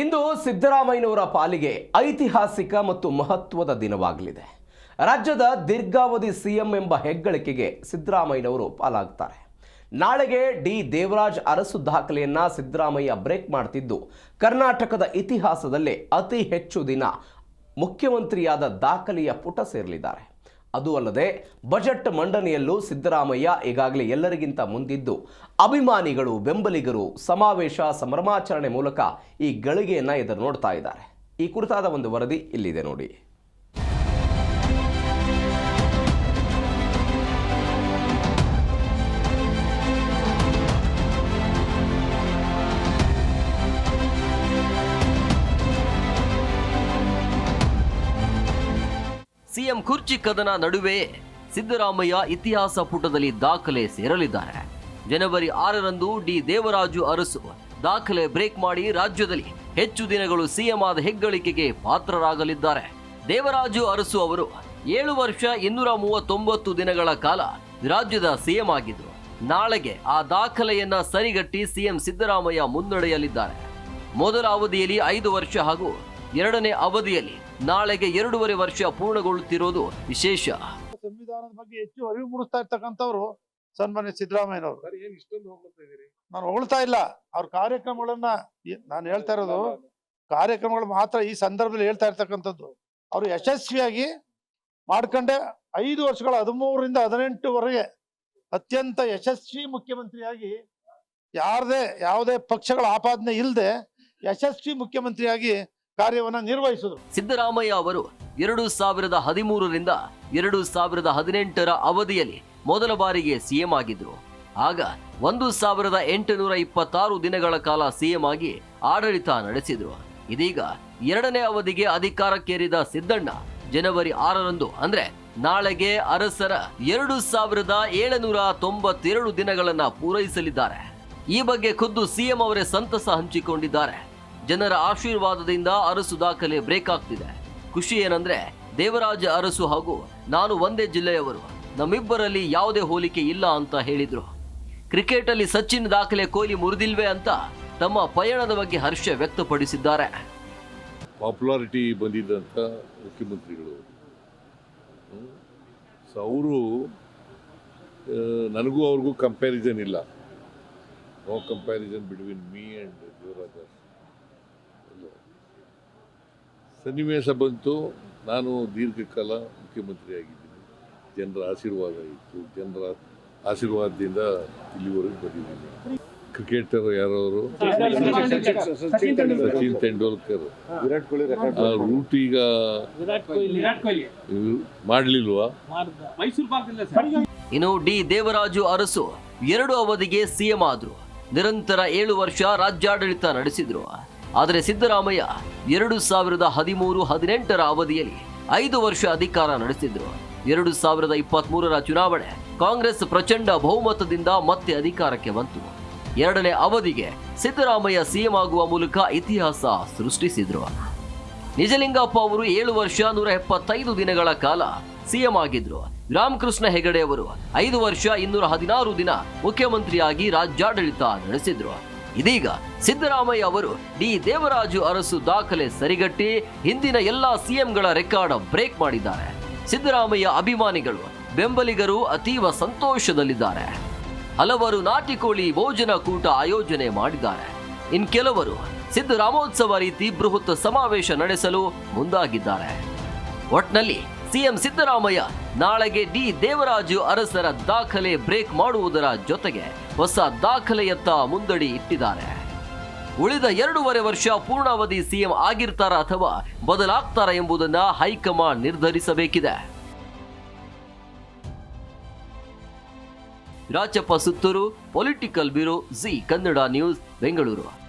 ಇಂದು ಸಿದ್ದರಾಮಯ್ಯನವರ ಪಾಲಿಗೆ ಐತಿಹಾಸಿಕ ಮತ್ತು ಮಹತ್ವದ ದಿನವಾಗಲಿದೆ. ರಾಜ್ಯದ ದೀರ್ಘಾವಧಿ ಸಿಎಂ ಎಂಬ ಹೆಗ್ಗಳಿಕೆಗೆ ಸಿದ್ದರಾಮಯ್ಯನವರು ಪಾಲಾಗ್ತಾರೆ. ನಾಳೆಗೆ ಡಿ ದೇವರಾಜ್ ಅರಸು ದಾಖಲೆಯನ್ನ ಸಿದ್ದರಾಮಯ್ಯ ಬ್ರೇಕ್ ಮಾಡ್ತಿದ್ದು, ಕರ್ನಾಟಕದ ಇತಿಹಾಸದಲ್ಲೇ ಅತಿ ಹೆಚ್ಚು ದಿನ ಮುಖ್ಯಮಂತ್ರಿಯಾದ ದಾಖಲೆಯ ಪುಟ ಸೇರಲಿದ್ದಾರೆ. ಅದು ಅಲ್ಲದೆ ಬಜೆಟ್ ಮಂಡನೆಯಲ್ಲೂ ಸಿದ್ದರಾಮಯ್ಯ ಈಗಾಗಲೇ ಎಲ್ಲರಿಗಿಂತ ಮುಂದಿದ್ದು. ಅಭಿಮಾನಿಗಳು, ಬೆಂಬಲಿಗರು ಸಮಾವೇಶ ಸಂಭ್ರಮಾಚರಣೆ ಮೂಲಕ ಈ ಗಳಿಗೆಯನ್ನು ಎದುರು ನೋಡ್ತಾ ಇದ್ದಾರೆ. ಈ ಕುರಿತಾದ ಒಂದು ವರದಿ ಇಲ್ಲಿದೆ ನೋಡಿ. ಸಿಎಂ ಕುರ್ಚಿ ಕದನ ನಡುವೆ ಸಿದ್ದರಾಮಯ್ಯ ಇತಿಹಾಸ ಪುಟದಲ್ಲಿ ದಾಖಲೆ ಸೇರಲಿದ್ದಾರೆ. ಜನವರಿ ಆರರಂದು ಡಿ ದೇವರಾಜು ಅರಸು ದಾಖಲೆ ಬ್ರೇಕ್ ಮಾಡಿ ರಾಜ್ಯದಲ್ಲಿ ಹೆಚ್ಚು ದಿನಗಳು ಸಿಎಂ ಆದ ಹೆಗ್ಗಳಿಕೆಗೆ ಪಾತ್ರರಾಗಲಿದ್ದಾರೆ. ದೇವರಾಜು ಅರಸು ಅವರು ಏಳು ವರ್ಷ ಇನ್ನೂರ ಮೂವತ್ತೊಂಬತ್ತು ದಿನಗಳ ಕಾಲ ರಾಜ್ಯದ ಸಿಎಂ ಆಗಿದ್ರು ನಾಳೆಗೆ ಆ ದಾಖಲೆಯನ್ನ ಸರಿಗಟ್ಟಿ ಸಿಎಂ ಸಿದ್ದರಾಮಯ್ಯ ಮುನ್ನಡೆಯಲಿದ್ದಾರೆ ಮೊದಲ ಅವಧಿಯಲ್ಲಿ ಐದು ವರ್ಷ ಹಾಗೂ ಎರಡನೇ ಅವಧಿಯಲ್ಲಿ ನಾಳೆಗೆ ಎರಡೂವರೆ ವರ್ಷ ಪೂರ್ಣಗೊಳ್ಳುತ್ತಿರೋದು ವಿಶೇಷ. ಸಂವಿಧಾನದ ಬಗ್ಗೆ ಹೆಚ್ಚು ಅರಿವು ಮೂಡಿಸ್ತಾ ಇರ್ತಕ್ಕಂಥವ್ರು ಸನ್ಮಾನ್ಯ ಸಿದ್ದರಾಮಯ್ಯನವರು. ಸರ್ ಏನ್ ಇಷ್ಟೊಂದು ಹೋಗ್ತಾ ಇದೀರಿ ನಾನು ಹೊಗಳ್ತಾ ಇಲ್ಲ. ಅವ್ರ ಕಾರ್ಯಕ್ರಮಗಳನ್ನ ನಾನು ಹೇಳ್ತಾ ಇರೋದು ಕಾರ್ಯಕ್ರಮಗಳು ಮಾತ್ರ ಈ ಸಂದರ್ಭದಲ್ಲಿ ಹೇಳ್ತಾ ಇರ್ತಕ್ಕಂಥದ್ದು. ಅವರು ಯಶಸ್ವಿಯಾಗಿ ಮಾಡ್ಕೊಂಡೆ ಐದು ವರ್ಷಗಳ ಹದಿಮೂರರಿಂದ ಹದಿನೆಂಟುವರೆಗೆ ಅತ್ಯಂತ ಯಶಸ್ವಿ ಮುಖ್ಯಮಂತ್ರಿಯಾಗಿ ಯಾರದೇ ಯಾವುದೇ ಪಕ್ಷಗಳ ಆಪಾದನೆ ಇಲ್ಲದೆ ಯಶಸ್ವಿ ಮುಖ್ಯಮಂತ್ರಿಯಾಗಿ ಕಾರ್ಯವನ್ನ ನಿರ್ವಹಿಸಿದರು. ಸಿದ್ದರಾಮಯ್ಯ ಅವರು ಎರಡು ಸಾವಿರದ ಹದಿಮೂರರಿಂದ ಎರಡು ಸಾವಿರದ ಹದಿನೆಂಟರ ಅವಧಿಯಲ್ಲಿ ಮೊದಲ ಬಾರಿಗೆ ಸಿಎಂ ಆಗಿದ್ರು. ಆಗ ಒಂದು ಸಾವಿರದ ಎಂಟುನೂರ ಇಪ್ಪತ್ತಾರು ದಿನಗಳ ಕಾಲ ಸಿಎಂ ಆಗಿ ಆಡಳಿತ ನಡೆಸಿದ್ರು. ಇದೀಗ ಎರಡನೇ ಅವಧಿಗೆ ಅಧಿಕಾರಕ್ಕೇರಿದ ಸಿದ್ದಣ್ಣ ಜನವರಿ ಆರರಂದು ಅಂದ್ರೆ ನಾಳೆಗೆ ಅರಸರ ಎರಡು ಸಾವಿರದ ಏಳುನೂರ ತೊಂಬತ್ತೆರಡು ದಿನಗಳನ್ನ ಪೂರೈಸಲಿದ್ದಾರೆ. ಈ ಬಗ್ಗೆ ಖುದ್ದು ಸಿಎಂ ಅವರೇ ಸಂತಸ ಹಂಚಿಕೊಂಡಿದ್ದಾರೆ. ಜನರ ಆಶೀರ್ವಾದದಿಂದ ಅರಸು ದಾಖಲೆ ಬ್ರೇಕ್ ಆಗ್ತಿದೆ. ಖುಷಿ ಏನಂದ್ರೆ ದೇವರಾಜ ಅರಸು ಹಾಗೂ ನಾನು ಒಂದೇ ಜಿಲ್ಲೆಯವರು. ನಮ್ಮಿಬ್ಬರಲ್ಲಿ ಯಾವುದೇ ಹೋಲಿಕೆ ಇಲ್ಲ ಅಂತ ಹೇಳಿದ್ರು. ಕ್ರಿಕೆಟ್ ಅಲ್ಲಿ ಸಚಿನ್ ದಾಖಲೆ ಕೊಹ್ಲಿ ಮುರಿದಿಲ್ವೇ ಅಂತ ತಮ್ಮ ಪಯಣದ ಬಗ್ಗೆ ಹರ್ಷ ವ್ಯಕ್ತಪಡಿಸಿದ್ದಾರೆ. ಪಾಪ್ಯುಲಾರಿಟಿ ಬಂದಿದ್ದಂಥ ಮುಖ್ಯಮಂತ್ರಿಗಳು. ಸೊ ಅವರು ನನಗೂ ಅವ್ರಿಗೂ ಕಂಪ್ಯಾರಿಸನ್ ಇಲ್ಲ. No comparison between me and Devaraja ಇಲ್ಲ. ಸನ್ನಿವೇಶ ಬಂತು. ನಾನು ದೀರ್ಘಕಾಲ ಮುಖ್ಯಮಂತ್ರಿಯಾಗಿದ್ದೀನಿ. ಜನರ ಆಶೀರ್ವಾದ ಇತ್ತು. ಜನರ ಆಶೀರ್ವಾದದಿಂದ ಇಲ್ಲಿವರೆಗೂ ಬಂದಿದ್ದೀನಿ. ಕ್ರಿಕೆಟರ್ ಯಾರವರು ಸಚಿನ್ ತೆಂಡೂಲ್ಕರ್. ವಿರಾಟ್ ಕೊಹ್ಲಿ ರೆಕಾರ್ಡ್ ಆ ರೂಟ್ ಈಗ ವಿರಾಟ್ ಕೊಹ್ಲಿ. ವಿರಾಟ್ ಕೊಹ್ಲಿ. ಇವ್ರು ಮಾಡ್ಲಿಲ್ವಾ? ಮೈಸೂರು ಭಾಗದಿಂದ ಸರ್. ಇನ್ನು ಡಿ ದೇವರಾಜು ಅರಸು ಎರಡು ಅವಧಿಗೆ ಸಿಎಂ ಆದ್ರು. ನಿರಂತರ ಏಳು ವರ್ಷ ರಾಜ್ಯಾಡಳಿತ ನಡೆಸಿದ್ರು. ಆದರೆ ಸಿದ್ದರಾಮಯ್ಯ ಎರಡು ಸಾವಿರದ ಹದಿಮೂರು ಹದಿನೆಂಟರ ಅವಧಿಯಲ್ಲಿ ಐದು ವರ್ಷ ಅಧಿಕಾರ ನಡೆಸಿದ್ರು. ಎರಡು ಸಾವಿರದ ಇಪ್ಪತ್ತ್ ಮೂರರ ಚುನಾವಣೆ ಕಾಂಗ್ರೆಸ್ ಪ್ರಚಂಡ ಬಹುಮತದಿಂದ ಮತ್ತೆ ಅಧಿಕಾರಕ್ಕೆ ಬಂತು. ಎರಡನೇ ಅವಧಿಗೆ ಸಿದ್ದರಾಮಯ್ಯ ಸಿಎಂ ಆಗುವ ಮೂಲಕ ಇತಿಹಾಸ ಸೃಷ್ಟಿಸಿದ್ರು. ನಿಜಲಿಂಗಪ್ಪ ಅವರು ಏಳು ವರ್ಷ ನೂರ ಎಪ್ಪತ್ತೈದು ದಿನಗಳ ಕಾಲ ಸಿಎಂ ಆಗಿದ್ರು. ರಾಮಕೃಷ್ಣ ಹೆಗಡೆ ಅವರು ಐದು ವರ್ಷ ಇನ್ನೂರ ಹದಿನಾರು ದಿನ ಮುಖ್ಯಮಂತ್ರಿಯಾಗಿ ರಾಜ್ಯಾಡಳಿತ ನಡೆಸಿದ್ರು. ಇದೀಗ ಸಿದ್ದರಾಮಯ್ಯ ಅವರು ಡಿ ದೇವರಾಜು ಅರಸು ದಾಖಲೆ ಸರಿಗಟ್ಟಿ ಹಿಂದಿನ ಎಲ್ಲಾ ಸಿಎಂಗಳ ರೆಕಾರ್ಡ್ ಬ್ರೇಕ್ ಮಾಡಿದ್ದಾರೆ. ಸಿದ್ದರಾಮಯ್ಯ ಅಭಿಮಾನಿಗಳು, ಬೆಂಬಲಿಗರು ಅತೀವ ಸಂತೋಷದಲ್ಲಿದ್ದಾರೆ. ಹಲವರು ನಾಟಿಕೋಳಿ ಭೋಜನ ಕೂಟ ಆಯೋಜನೆ ಮಾಡಿದ್ದಾರೆ. ಇನ್ ಕೆಲವರು ಸಿದ್ದರಾಮೋತ್ಸವ ರೀತಿ ಬೃಹತ್ ಸಮಾವೇಶ ನಡೆಸಲು ಮುಂದಾಗಿದ್ದಾರೆ. ಒಟ್ನಲ್ಲಿ ಸಿಎಂ ಸಿದ್ದರಾಮಯ್ಯ ನಾಳೆಗೆ ಡಿ ದೇವರಾಜು ಅರಸರ ದಾಖಲೆ ಬ್ರೇಕ್ ಮಾಡುವುದರ ಜೊತೆಗೆ ಹೊಸ ದಾಖಲೆಯತ್ತ ಮುಂದಡಿ ಇಟ್ಟಿದ್ದಾರೆ. ಉಳಿದ ಎರಡೂವರೆ ವರ್ಷ ಪೂರ್ಣಾವಧಿ ಸಿಎಂ ಆಗಿರ್ತಾರ ಅಥವಾ ಬದಲಾಗ್ತಾರ ಎಂಬುದನ್ನ high command ನಿರ್ಧರಿಸಬೇಕಿದೆ. Rajappa Suttur, political bureau, Zee Kannada news, Bengaluru.